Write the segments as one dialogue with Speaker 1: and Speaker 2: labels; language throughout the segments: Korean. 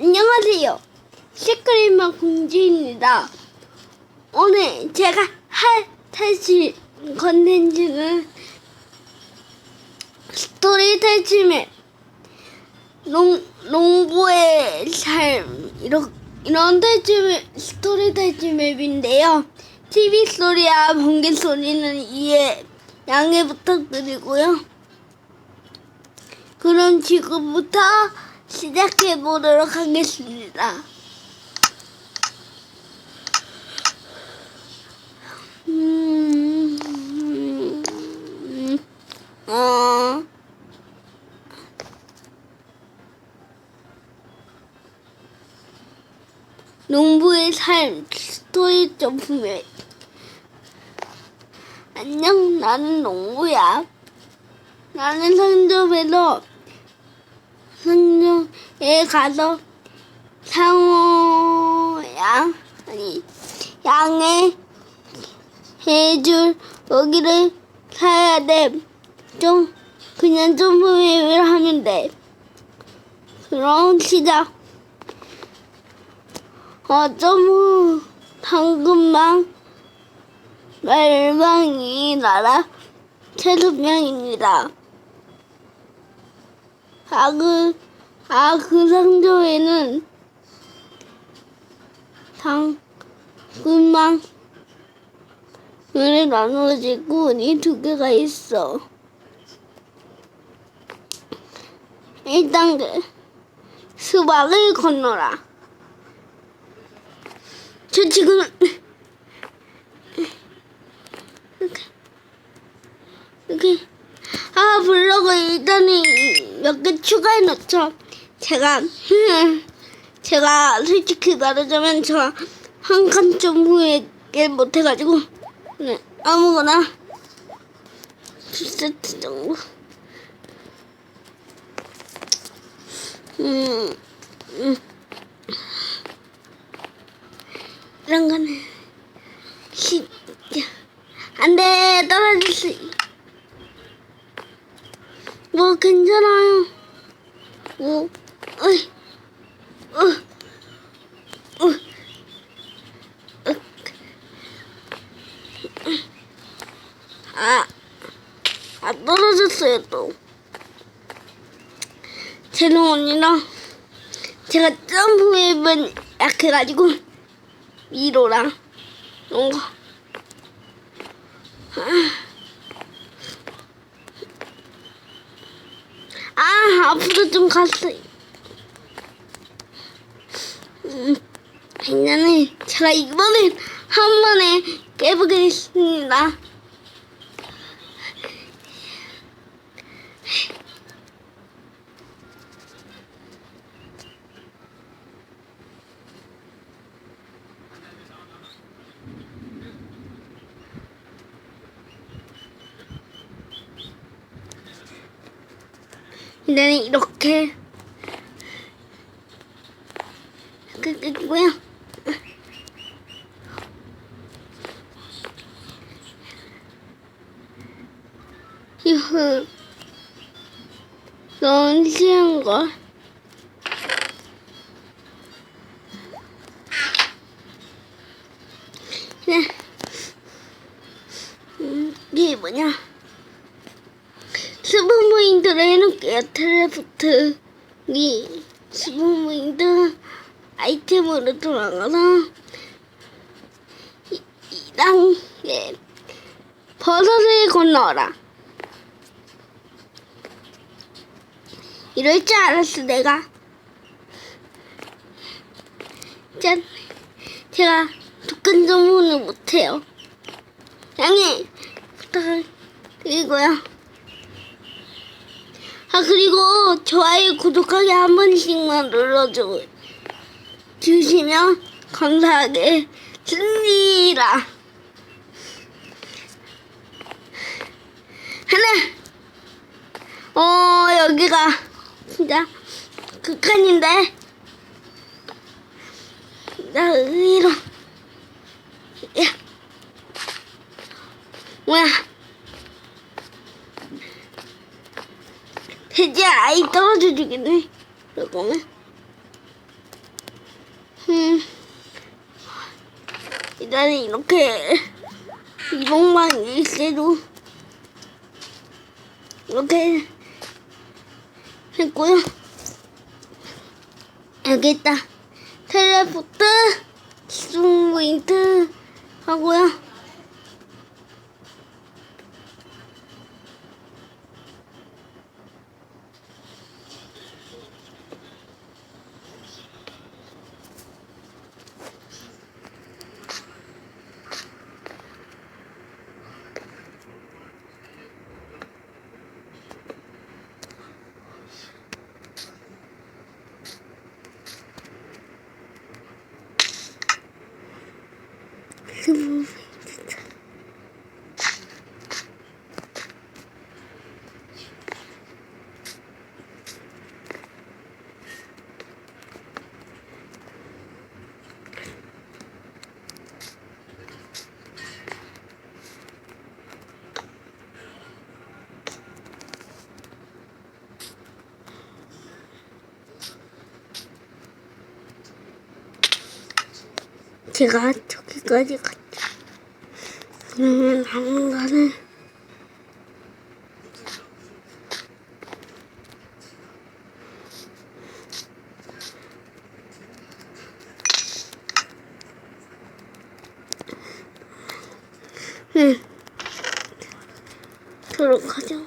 Speaker 1: 안녕하세요. 시크릿만 공주입니다. 오늘 제가 할 탈출 컨텐츠는 스토리 탈출맵 농, 농부의 삶 이런, 이런 탈출맵 스토리 탈출맵인데요. TV 소리와 번개 소리는 이해 양해 부탁드리고요. 그럼 지금부터 시작해 보도록 하겠습니다. 음, 어, 농부의 삶 스토리 점프맨. 안녕 나는 농부야. 나는 상점에서 상점에 가서 상어양 아니 양의 해줄 여기를 사야 돼. 좀 그냥 점프맵을 하면 돼. 그럼 시작. 어 점프 당근망 말망이 나라 채소명입니다. 아 그 아 그 상점에는 당근망 눈에 나누어지고 이 두 개가 있어. 1단계 수박을 건너라. 저 지금 이렇게 이렇게 아 블로그 일단은 몇 개 추가해 놓죠. 제가 제가 솔직히 말하자면 저 한칸 점프에 못해가지고 네, 아무거나 두 세트 정도. 음, 음. 이런 거는 진짜 안돼 떨어질 수. 있- 뭐 괜찮아요. 뭐, 어이, 어, 어. 아, 아 떨어졌어요 또. 쟤는 언니랑 제가 점프맵은 약해가지고 위로랑 이런 거. 아, 앞으로 좀 갔어요. 음, 괜찮아요. 제가 이번엔 한 번에 깨보겠습니다. 일단은 이렇게 끄고요. 이거 너무 쉬운 걸. 네. 음, 이게 뭐냐? 스포무인트를 해놓을게요. 텔레포트. 이 스포무인트 아이템으로 돌아가서 이, 이 단계 버섯을 건너라. 이럴 줄 알았어 내가. 짠. 제가 독한 점문을 못해요. 양해 부탁을 드리고요. 아 그리고 좋아요 구독하기 한 번씩만 눌러줘 주시면 감사하겠습니다. 하나. 어 여기가 진짜 극한인데. 나 위로. 야. 뭐야? 돼지 아이 떨어져 주겠네. 그러면 음, 일단은 이렇게 이동만 있어도 이렇게 했고요. 여기 있다. 텔레포트, 스윙포인트 하고요. 제가 저기까지 갔죠. 그러면 당분간은 응. 들어가죠.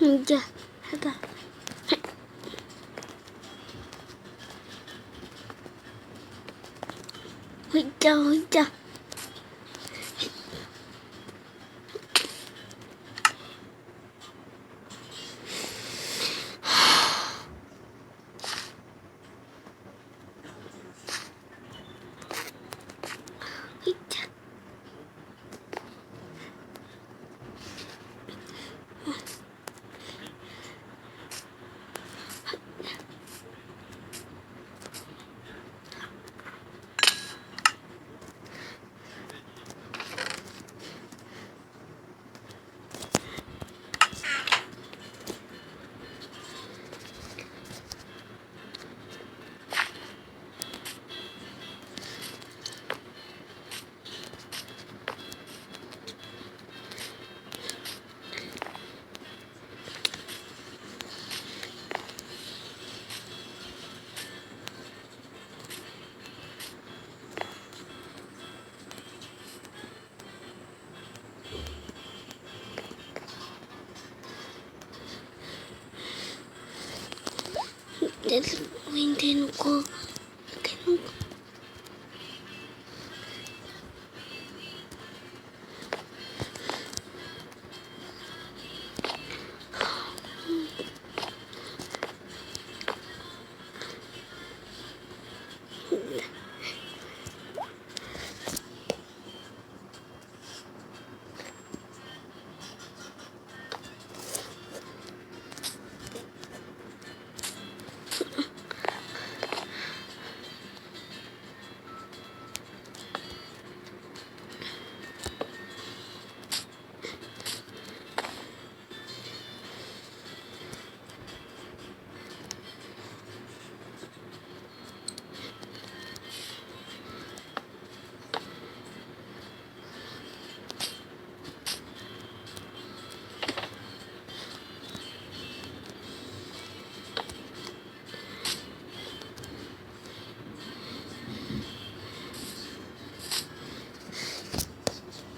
Speaker 1: 이제 하다. 혼자 혼자. 내 포인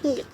Speaker 1: Нет.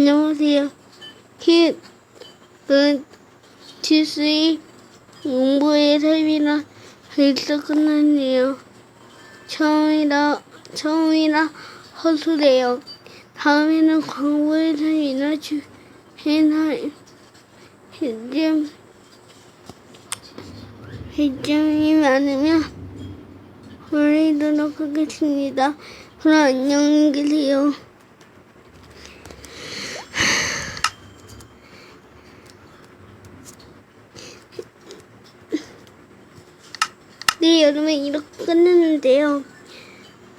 Speaker 1: 안녕하세요. kit은 지수의 공부의 삶이라 벌써 끝났네요. 처음이라, 처음이라 허술해요. 다음에는 광고의 삶이나 삶, 해점, 해점이 많으면 올리도록 하겠습니다. 그럼 안녕히 계세요. 네, 여러분 이렇게 끝났는데요.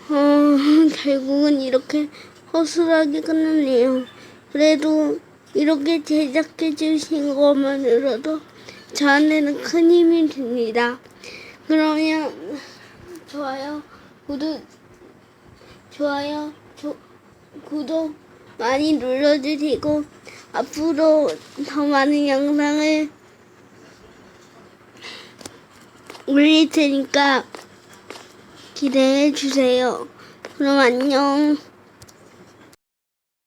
Speaker 1: 어, 결국은 이렇게 허술하게 끝났네요. 그래도 이렇게 제작해 주신 것만으로도 저한테는 큰 힘이 됩니다. 그러면 좋아요, 구독, 좋아요, 조, 구독 많이 눌러주시고 앞으로 더 많은 영상을 올릴 테니까 기대해 주세요. 그럼 안녕.